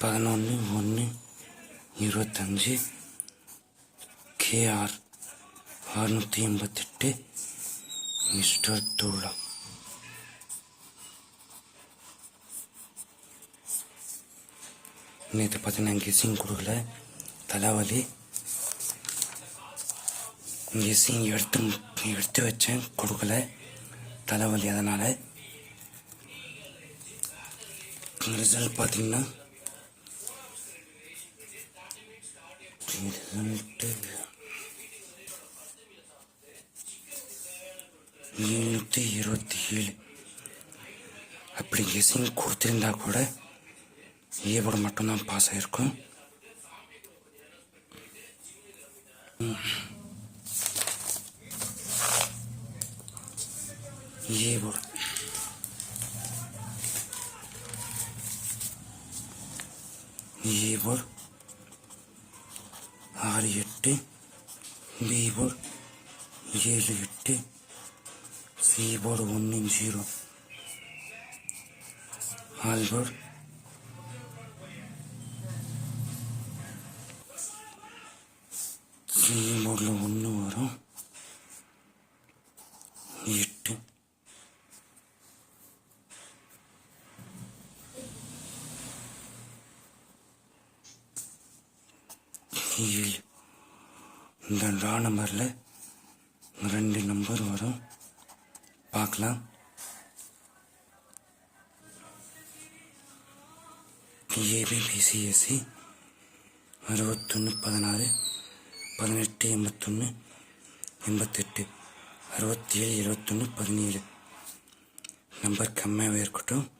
பதினொன்று ஒன்று இருபத்தஞ்சி கேஆர் அறுநூற்றி எண்பத்தெட்டு மிஸ்டர் தூளம். நேற்று பார்த்தீங்கன்னா கெஸ்ஸிங் கொடுக்கல தலைவலி கெஸ்ஸிங் எடுத்து எடுத்து வச்சேன் கொடுக்கல. தலைவலி அதனால். ரிசல்ட் பார்த்தீங்கன்னா ரிசல்ட்டு இருபத்தி ஏழு. அப்படி கெஸ்ஸிங் கொடுத்துருந்தா கூட ஏவோட மட்டும்தான் பாஸ் ஆயிருக்கும். ஏவோட ஏவோட ஆறு எட்டு பிபோர்டு ஏழு எட்டு சிபோர்டு ஒன்று ஜீரோ ஆல் சிபோர்டில் ஒன்று வரும் எட்டு ஏழு இந்த ரா நம்பரில் ரெண்டு நம்பர் வரும். பார்க்கலாம். ஏபிபிசிஎஸ்சி அறுபத்தொன்று பதினாறு பதினெட்டு எண்பத்தொன்று எண்பத்தெட்டு அறுபத்தி ஏழு இருபத்தொன்று பதினேழு. நம்பர் கம்மியாகவே இருக்கட்டும்.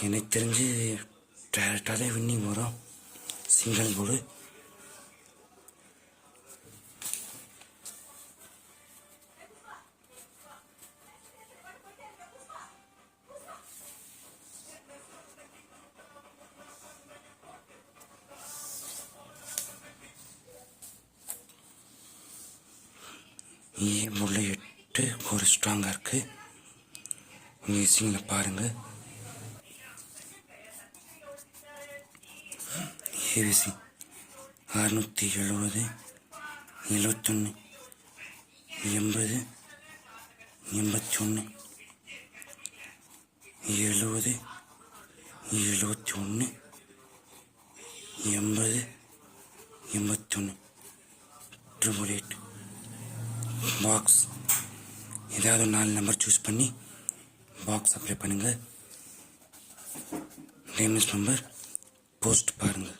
எனக்கு தெரிஞ்சு டேரக்டாகவே வின்னிங் வரும். சிங்கிள் போடு இங்கே முள்ளை எட்டு ஒரு ஸ்ட்ராங்காக இருக்கு மியூசிங்கில் பாருங்க ஏவிசி அறுநூற்றி எழுபது எழுபத்தொன்று எண்பது எண்பத்தி ஒன்று எழுபது எழுபத்தி ஒன்று எண்பது எண்பத்தொன்று ட்ரிபிள் எயிட் பாக்ஸ் ஏதாவது ஒரு நாலு நம்பர் சூஸ் பண்ணி பாக்ஸ் அப்ளை பண்ணுங்கள் டேமேஜ் நம்பர் போஸ்ட் பாருங்கள்